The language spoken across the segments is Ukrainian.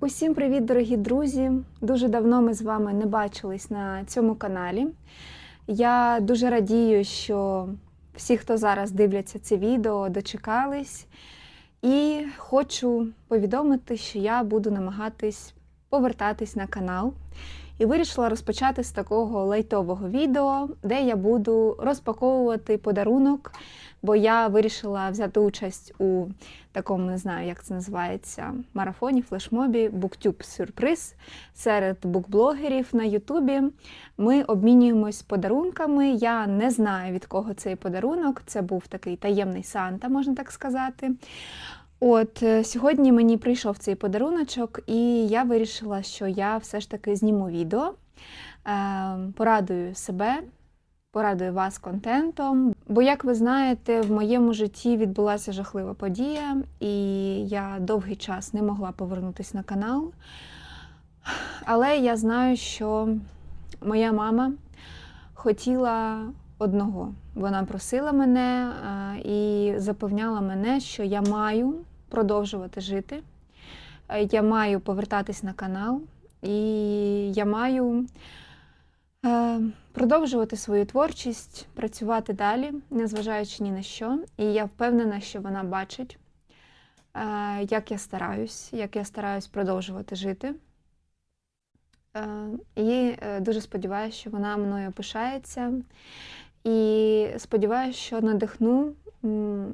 Усім привіт, дорогі друзі! Дуже давно ми з вами не бачились на цьому каналі. Я дуже радію, що всі, хто зараз дивляться це відео, дочекались. І хочу повідомити, що я буду намагатись повертатись на канал. І вирішила розпочати з такого лайтового відео, де я буду розпаковувати подарунок, бо я вирішила взяти участь у такому, не знаю, як це називається, марафоні, флешмобі, BookTube сюрприз серед букблогерів на Ютубі. Ми обмінюємось подарунками. Я не знаю, від кого цей подарунок. Це був такий таємний Санта, можна так сказати. От е, сьогодні мені прийшов цей подаруночок, і я вирішила, що я все ж таки зніму відео, е, порадую себе, порадую вас контентом. Бо, як ви знаєте, в моєму житті відбулася жахлива подія, і я довгий час не могла повернутися на канал. Але я знаю, що моя мама хотіла одного. Вона просила мене е, і запевняла мене, що я маю продовжувати жити, е, я маю повертатись на канал, і я маю е, продовжувати свою творчість, працювати далі, незважаючи ні на що. І я впевнена, що вона бачить, як я стараюсь, як я стараюсь продовжувати жити. І дуже сподіваюся, що вона мною пишається. І сподіваюся, що надихну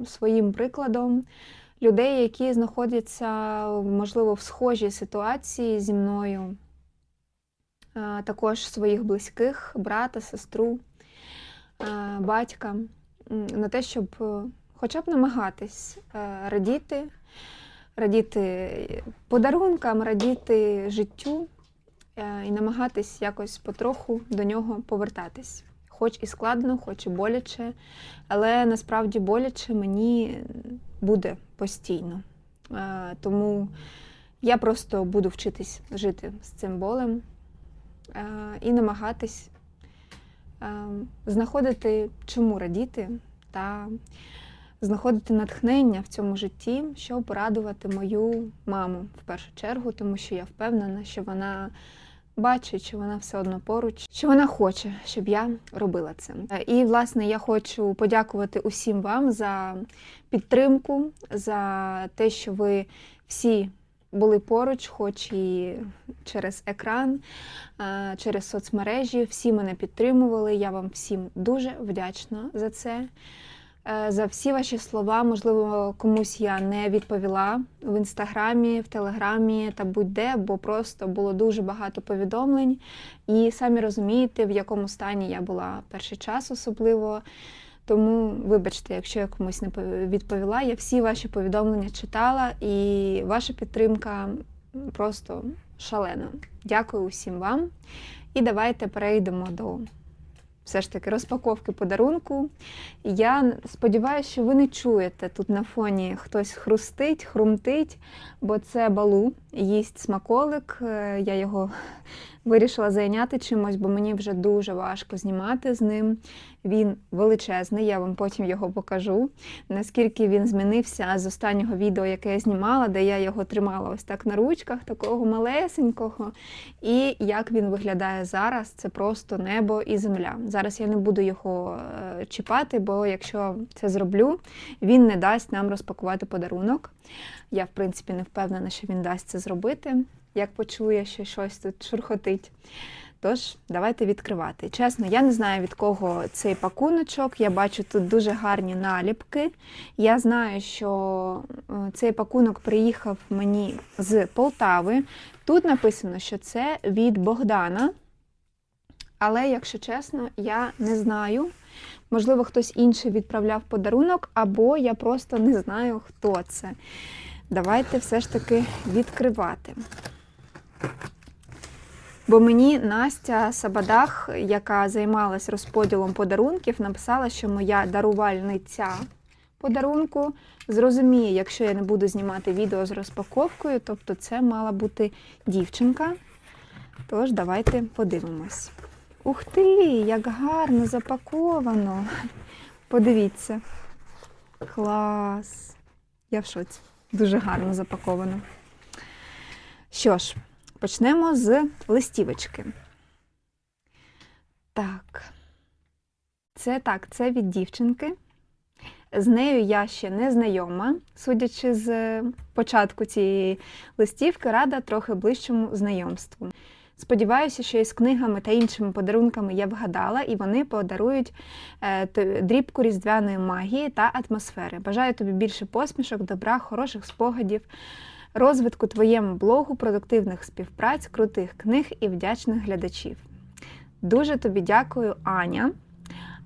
своїм прикладом людей, які знаходяться, можливо, в схожій ситуації зі мною, також своїх близьких, брата, сестру, батька, на те, щоб хоча б намагатись радіти, радіти подарункам, радіти життю і намагатись якось потроху до нього повертатись хоч і складно, хоч і боляче, але насправді боляче мені буде постійно. Е, тому я просто буду вчитись жити з цим болем е, і намагатись е, знаходити, чому радіти, та знаходити натхнення в цьому житті, щоб порадувати мою маму в першу чергу, тому що я впевнена, що вона бачить, що вона все одно поруч, що вона хоче, щоб я робила це. І, власне, я хочу подякувати усім вам за підтримку, за те, що ви всі. Були поруч, хоч і через екран, через соцмережі. Всі мене підтримували. Я вам всім дуже вдячна за це. Е, за всі ваші слова. Можливо, комусь я не відповіла в інстаграмі, в телеграмі та будь-де, бо просто було дуже багато повідомлень. І самі розумієте, в якому стані я була перший час, особливо. Тому, вибачте, якщо я комусь не відповіла, я всі ваші повідомлення читала, і ваша підтримка просто шалена. Дякую усім вам. І давайте перейдемо до все ж таки розпаковки подарунку. Я сподіваюся, що ви не чуєте тут на фоні хтось хрустить, хрумтить, бо це балу, їсть смаколик. Е, я його вирішила зайняти чимось, бо мені вже дуже важко знімати з ним. Він величезний, я вам потім його покажу. Наскільки він змінився з останнього відео, яке я знімала, де я його тримала ось так на ручках, такого малесенького. І як він виглядає зараз, це просто небо і земля. Зараз я не буду його е, чіпати, бо якщо це зроблю, він не дасть нам розпакувати подарунок. Я, в принципі, не впевнена, що він дасть це зробити, як почує, що щось тут шурхотить. Тож, давайте відкривати. Чесно, я не знаю, від кого цей пакуночок. Я бачу тут дуже гарні наліпки. Я знаю, що е, цей пакунок приїхав мені з Полтави. Тут написано, що це від Богдана. Але, якщо чесно, я не знаю. Можливо, хтось інший відправляв подарунок, або я просто не знаю, хто це. Давайте все ж таки відкривати. Бо мені Настя Сабадах, яка займалась розподілом подарунків, написала, що моя дарувальниця подарунку зрозуміє, якщо я не буду знімати відео з розпаковкою, тобто це мала бути дівчинка. Тож, давайте подивимось. Ух ти, як гарно запаковано! Подивіться. Клас! Я в шоці. Дуже гарно запаковано. Що ж, почнемо з листівочки. Так. Це так, це від дівчинки. З нею я ще не знайома, судячи з початку цієї листівки, рада трохи ближчому знайомству. Сподіваюся, що із книгами та іншими подарунками я вгадала, і вони подарують е, дрібку різдвяної магії та атмосфери. Бажаю тобі більше посмішок, добра, хороших спогадів, розвитку твоєму блогу, продуктивних співпраць, крутих книг і вдячних глядачів. Дуже тобі дякую, Аня.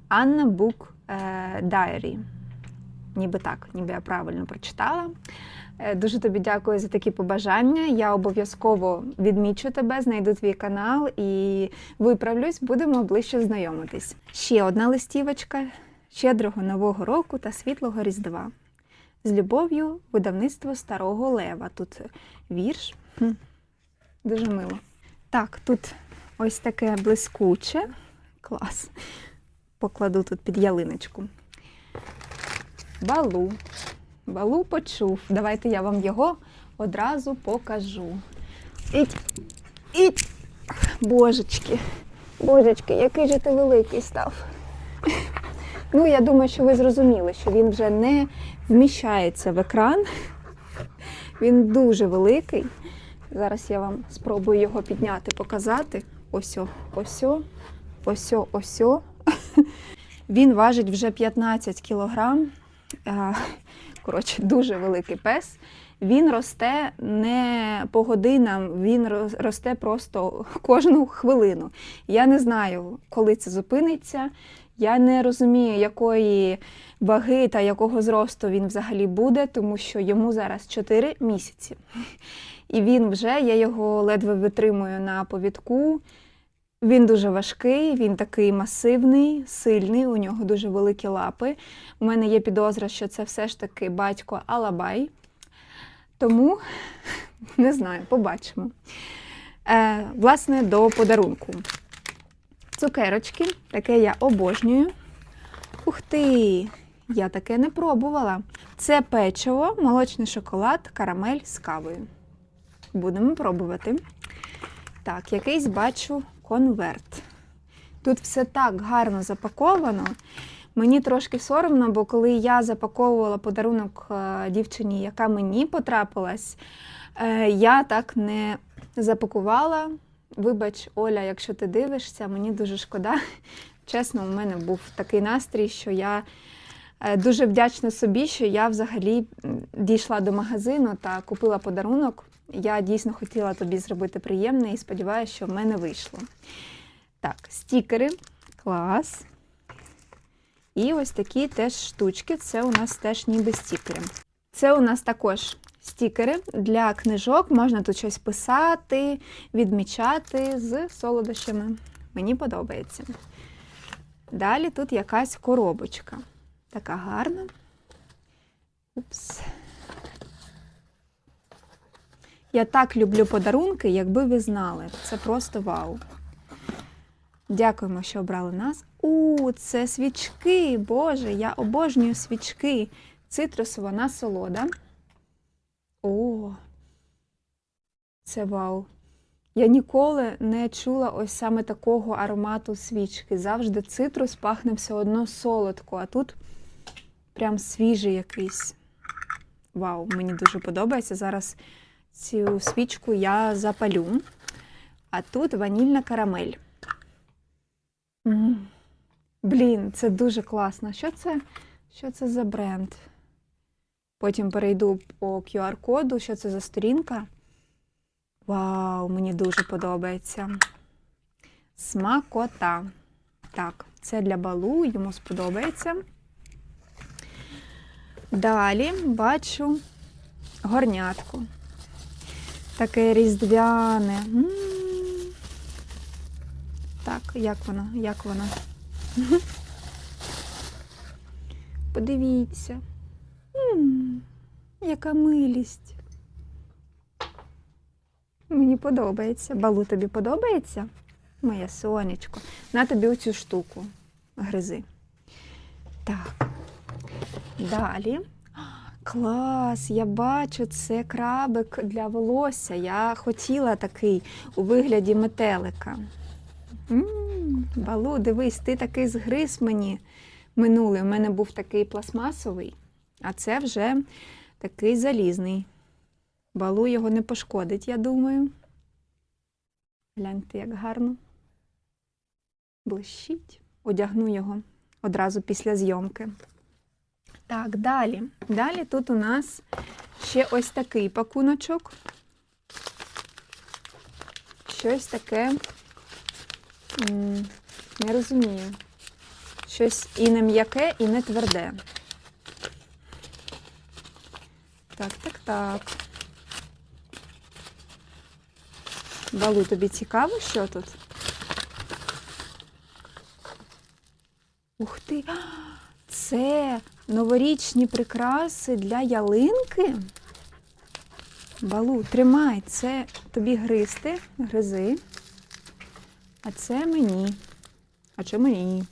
Анна Бук е, Дайрі. Ніби так, ніби я правильно прочитала. Е, Дуже тобі дякую за такі побажання. Я обов'язково відмічу тебе, знайду твій канал і виправлюсь, будемо ближче знайомитись. Ще одна листівочка щедрого нового року та світлого Різдва. З любов'ю видавництво Старого Лева. Тут вірш. Дуже мило. Так, тут ось таке блискуче. Клас. Покладу тут під ялиночку. Балу. Балу почув. Давайте я вам його одразу покажу. Іть, іть. Божечки, божечки, який же ти великий став. Ну, я думаю, що ви зрозуміли, що він вже не вміщається в екран. Він дуже великий. Зараз я вам спробую його підняти, показати. Осьо, осьо, осьо, осьо. Він важить вже 15 кілограм. Е, Коротше, дуже великий пес. Він росте не по годинам, він росте просто кожну хвилину. Я не знаю, коли це зупиниться. Я не розумію, якої ваги та якого зросту він взагалі буде, тому що йому зараз 4 місяці. І він вже, я його ледве витримую на повідку. Він дуже важкий, він такий масивний, сильний, у нього дуже великі лапи. У мене є підозра, що це все ж таки батько Алабай. Тому не знаю, побачимо. Е, власне, до подарунку. Цукерочки, таке я обожнюю. Ух ти! Я таке не пробувала. Це печиво, молочний шоколад, карамель з кавою. Будемо пробувати. Так, якийсь бачу конверт. Тут все так гарно запаковано. Мені трошки соромно, бо коли я запаковувала подарунок е, дівчині, яка мені потрапилась, е, я так не запакувала. Вибач, Оля, якщо ти дивишся, мені дуже шкода. Чесно, у мене був такий настрій, що я е, дуже вдячна собі, що я взагалі дійшла до магазину та купила подарунок. Я дійсно хотіла тобі зробити приємне і сподіваюся, що в мене вийшло. Так, стікери. Клас. І ось такі теж штучки. Це у нас теж ніби стікери. Це у нас також стікери для книжок. Можна тут щось писати, відмічати з солодощами. Мені подобається. Далі тут якась коробочка. Така гарна. Упс. Я так люблю подарунки, якби ви знали. Це просто вау. Дякуємо, що обрали нас. У, це свічки. Боже, я обожнюю свічки. Цитрусова насолода. О, це вау. Я ніколи не чула ось саме такого аромату свічки. Завжди цитрус пахне все одно солодко, а тут прям свіжий якийсь. Вау, мені дуже подобається. Зараз цю свічку я запалю. А тут ванільна карамель. М, Блін, це дуже класно. Що це, що це за бренд? Потім перейду по QR-коду, що це за сторінка. Вау, мені дуже подобається. Смакота. Так, це для балу, йому сподобається. Далі бачу горнятку. Таке різдвяне. М. Так, як воно? Як воно? Подивіться. М, Яка милість. Мені подобається. Балу тобі подобається? Моє сонечко. На тобі оцю штуку. Гризи. Так. Далі. Клас! Я бачу, це крабик для волосся. Я хотіла такий у вигляді метелика. м Балу, дивись, ти такий згриз мені минулий. У мене був такий пластмасовий, а це вже такий залізний. Балу його не пошкодить, я думаю. Гляньте, як гарно. Блищить. Одягну його одразу після зйомки. Так, далі. Далі тут у нас ще ось такий пакуночок. Щось таке. Не розумію. Щось і не м'яке, і не тверде. Так, так, так. Балу, тобі цікаво, що тут? Ух ти! Це новорічні прикраси для ялинки. Балу, тримай, це тобі гризти, гризи. А це мені. А це мені.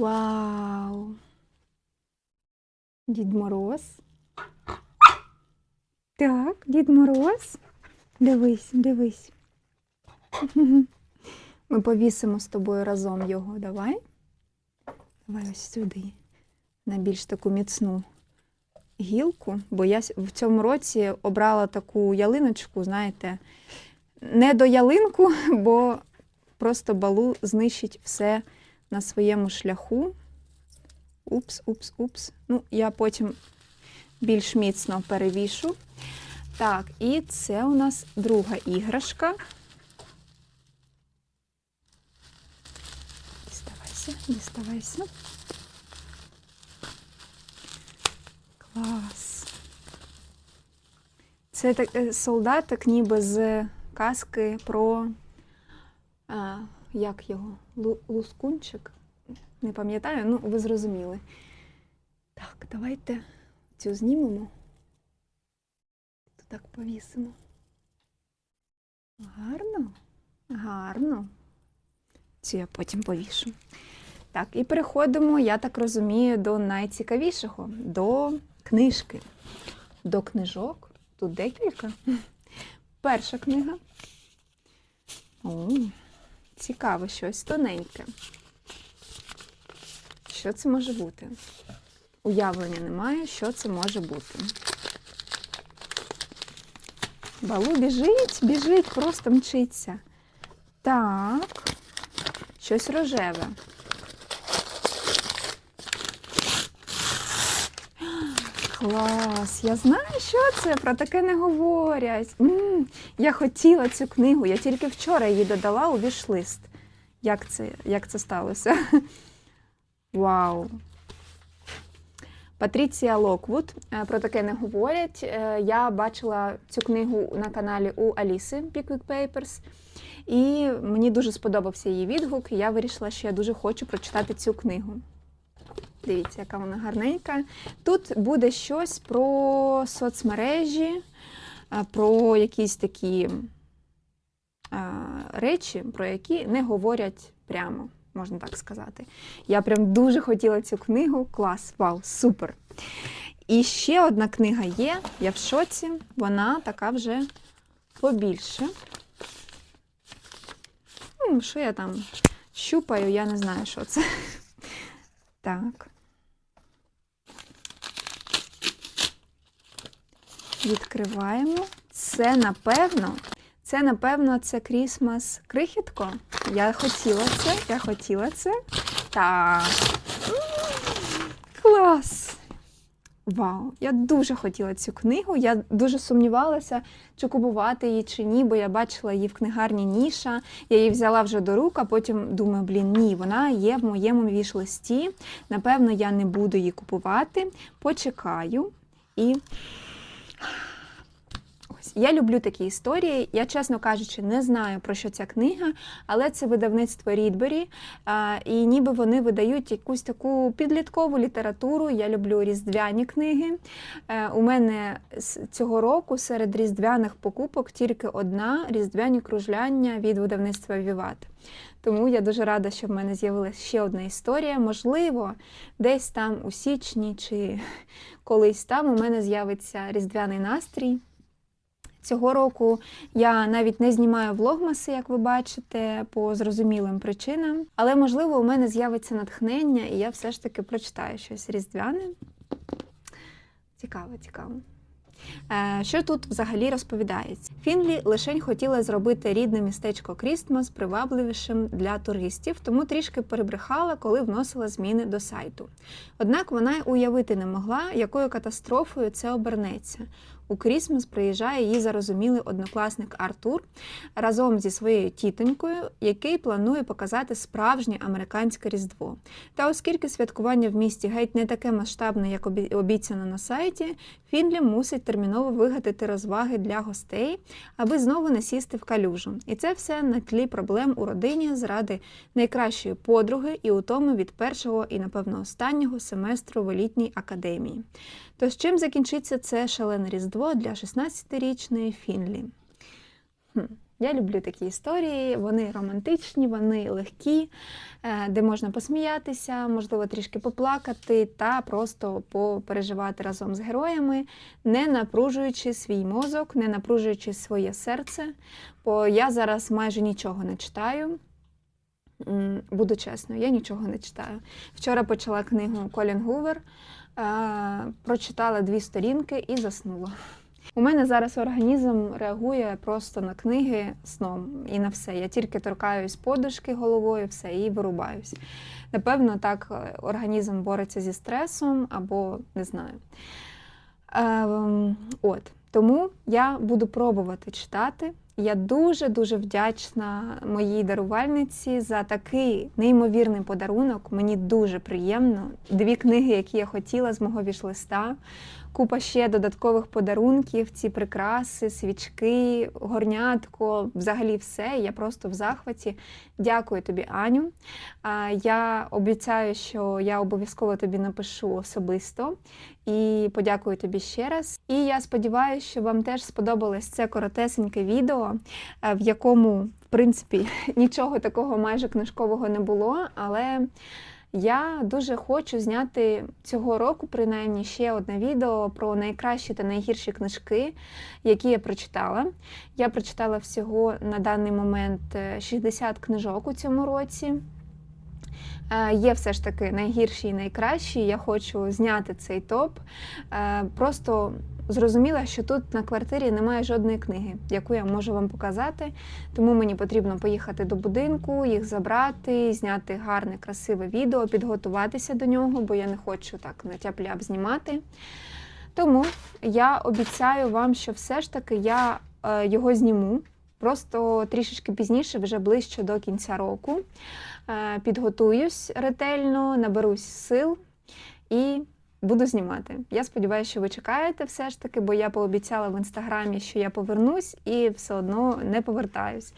Вау! Дід Мороз. Так, Дід Мороз. Дивись, дивись. Ми повісимо з тобою разом його. Давай. Давай ось сюди. На більш таку міцну гілку, бо я в цьому році обрала таку ялиночку, знаєте, не до ялинку, бо просто балу знищить все на своєму шляху. Упс, упс, упс. Ну, я потім більш міцно перевішу. Так, і це у нас друга іграшка. Діставайся, діставайся. Клас. Це так, е, солдатик ніби з казки про. А, як його? Лу- Лускунчик? Не пам'ятаю, ну ви зрозуміли. Так, давайте цю знімемо. Так повісимо. Гарно, гарно. Цю я потім повішу. Так, і переходимо, я так розумію, до найцікавішого, до книжки. До книжок. Тут декілька. Перша книга. О, цікаво, щось тоненьке. Що це може бути? Уявлення немає, що це може бути. Балу біжить, біжить, просто мчиться. Так, щось рожеве. Клас! Я знаю, що це, про таке не говорять. м я хотіла цю книгу, я тільки вчора її додала у вішлист. Як це, як це сталося? Вау! Патріція Локвуд. Е, Про таке не говорять. Е, Я бачила цю книгу на каналі у Аліси Pickwick Papers. І мені дуже сподобався її відгук, і я вирішила, що я дуже хочу прочитати цю книгу. Дивіться, яка вона гарненька. Тут буде щось про соцмережі, про якісь такі речі, про які не говорять прямо, можна так сказати. Я прям дуже хотіла цю книгу. Клас, вау, супер. І ще одна книга є, я в шоці, вона така вже побільше. Що я там щупаю, я не знаю, що це. Так. Відкриваємо. Це напевно, це напевно це Крісмас крихітко. Я хотіла це, я хотіла це. Так. Клас! Вау! Я дуже хотіла цю книгу. Я дуже сумнівалася, чи купувати її чи ні, бо я бачила її в книгарні Ніша. Я її взяла вже до рук, а потім думаю, блін, ні, вона є в моєму віш-листі. Напевно, я не буду її купувати. Почекаю і. Ой, Ось я люблю такі історії. Я, чесно кажучи, не знаю про що ця книга, але це видавництво Рідбері, і ніби вони видають якусь таку підліткову літературу. Я люблю різдвяні книги. Е, У мене цього року серед різдвяних покупок тільки одна різдвяні кружляння від видавництва Віват. Тому я дуже рада, що в мене з'явилася ще одна історія. Можливо, десь там у січні чи колись там у мене з'явиться різдвяний настрій. Цього року я навіть не знімаю влогмаси, як ви бачите, по зрозумілим причинам. Але, можливо, у мене з'явиться натхнення, і я все ж таки прочитаю щось різдвяне. Цікаво, цікаво. Е, Що тут взагалі розповідається? Фінлі лишень хотіла зробити рідне містечко Крістмас привабливішим для туристів, тому трішки перебрехала, коли вносила зміни до сайту. Однак вона й уявити не могла, якою катастрофою це обернеться. У Крісмас приїжджає її зарозумілий однокласник Артур разом зі своєю тітонькою, який планує показати справжнє американське різдво. Та оскільки святкування в місті геть не таке масштабне, як обіцяно на сайті, Фінлі мусить терміново вигадати розваги для гостей, аби знову не сісти в калюжу. І це все на тлі проблем у родині заради найкращої подруги і утоми від першого і, напевно, останнього семестру в елітній академії. Тож чим закінчиться це шалене різдво для 16-річної Фінлі? Хм. Я люблю такі історії, вони романтичні, вони легкі, е, де можна посміятися, можливо, трішки поплакати та просто попереживати разом з героями, не напружуючи свій мозок, не напружуючи своє серце. Бо я зараз майже нічого не читаю. Буду чесно, я нічого не читаю. Вчора почала книгу Колін Гувер, е, прочитала дві сторінки і заснула. У мене зараз організм реагує просто на книги сном і на все. Я тільки торкаюсь подушки головою, все, і вирубаюсь. Напевно, так е, організм бореться зі стресом або не знаю. Ем, от. Тому я буду пробувати читати. Я дуже-дуже вдячна моїй дарувальниці за такий неймовірний подарунок. Мені дуже приємно. Дві книги, які я хотіла з мого вішлиста. Купа ще додаткових подарунків, ці прикраси, свічки, горнятко, взагалі все. Я просто в захваті. Дякую тобі, Аню. Я обіцяю, що я обов'язково тобі напишу особисто і подякую тобі ще раз. І я сподіваюся, що вам теж сподобалось це коротесеньке відео, е, в якому, в принципі, нічого такого майже книжкового не було, але. Я дуже хочу зняти цього року, принаймні, ще одне відео про найкращі та найгірші книжки, які я прочитала. Я прочитала всього на даний момент е, 60 книжок у цьому році. Е, Є все ж таки найгірші і найкращі. Я хочу зняти цей топ. Е, Просто зрозуміла, що тут на квартирі немає жодної книги, яку я можу вам показати. Тому мені потрібно поїхати до будинку, їх забрати, зняти гарне, красиве відео, підготуватися до нього, бо я не хочу так на тяп-ляп знімати. Тому я обіцяю вам, що все ж таки я е, його зніму. Просто трішечки пізніше, вже ближче до кінця року. Е, Підготуюсь ретельно, наберусь сил і буду знімати. Я сподіваюся, що ви чекаєте все ж таки, бо я пообіцяла в інстаграмі, що я повернусь і все одно не повертаюсь.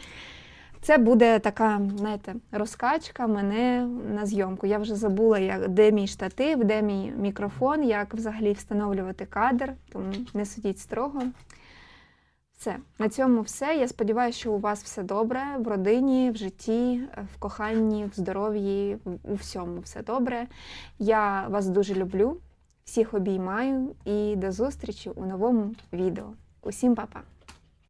Це буде така, знаєте, розкачка мене на зйомку. Я вже забула, як, де мій штатив, де мій мікрофон, як взагалі встановлювати кадр, тому не судіть строго. Все, на цьому все. Я сподіваюся, що у вас все добре в родині, в житті, в коханні, в здоров'ї, у всьому все добре. Я вас дуже люблю, всіх обіймаю і до зустрічі у новому відео. Усім па-па!